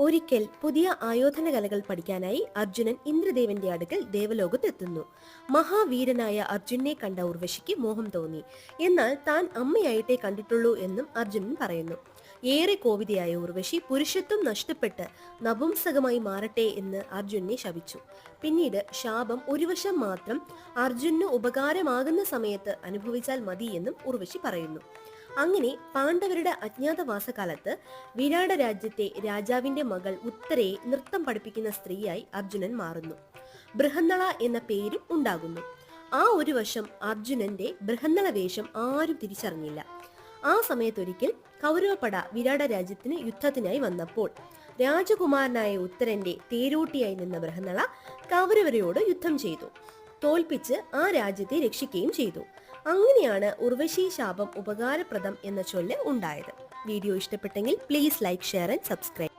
ഒരിക്കൽ പുതിയ ആയോധന കലകൾ പഠിക്കാനായി അർജുനൻ ഇന്ദ്രദേവന്റെ അടുക്കൽ ദേവലോകത്തെത്തുന്നു. മഹാവീരനായ അർജുനെ കണ്ട ഉർവശിക്ക് മോഹം തോന്നി. എന്നാൽ താൻ അമ്മയായിട്ടേ കണ്ടിട്ടുള്ളൂ എന്നും അർജുനൻ പറയുന്നു. ഏറെ കോവിതയായ ഉർവശി പുരുഷത്വം നഷ്ടപ്പെട്ട് നപുംസകമായി മാറട്ടെ എന്ന് അർജുനെ ശപിച്ചു. പിന്നീട് ശാപം ഒരു വശം മാത്രം അർജുനു ഉപകാരമാകുന്ന സമയത്ത് അനുഭവിച്ചാൽ മതി എന്നും ഉർവശി പറയുന്നു. അങ്ങനെ പാണ്ഡവരുടെ അജ്ഞാതവാസകാലത്ത് വിരാട രാജ്യത്തെ രാജാവിന്റെ മകൾ ഉത്തരയെ നൃത്തം പഠിപ്പിക്കുന്ന സ്ത്രീയായി അർജുനൻ മാറുന്നു. ബൃഹന്നള എന്ന പേരും ഉണ്ടാകുന്നു. ആ ഒരു വശം അർജുനന്റെ ബൃഹന്നള വേഷം ആരും തിരിച്ചറിഞ്ഞില്ല. ആ സമയത്തൊരിക്കൽ കൗരവപട വിരാട രാജ്യത്തിന് യുദ്ധത്തിനായി വന്നപ്പോൾ രാജകുമാരനായ ഉത്തരന്റെ തേരോട്ടിയായി നിന്ന ബൃഹന്നള കൗരവരയോട് യുദ്ധം ചെയ്തു. തോൽപ്പിച്ച് ആ രാജ്യത്തെ രക്ഷിക്കുകയും ചെയ്തു. അങ്ങനെയാണ് ഉർവശി ശാപം ഉപകാരപ്രദം എന്ന ചൊല്ല് ഉണ്ടായത്. വീഡിയോ ഇഷ്ടപ്പെട്ടെങ്കിൽ please like share and subscribe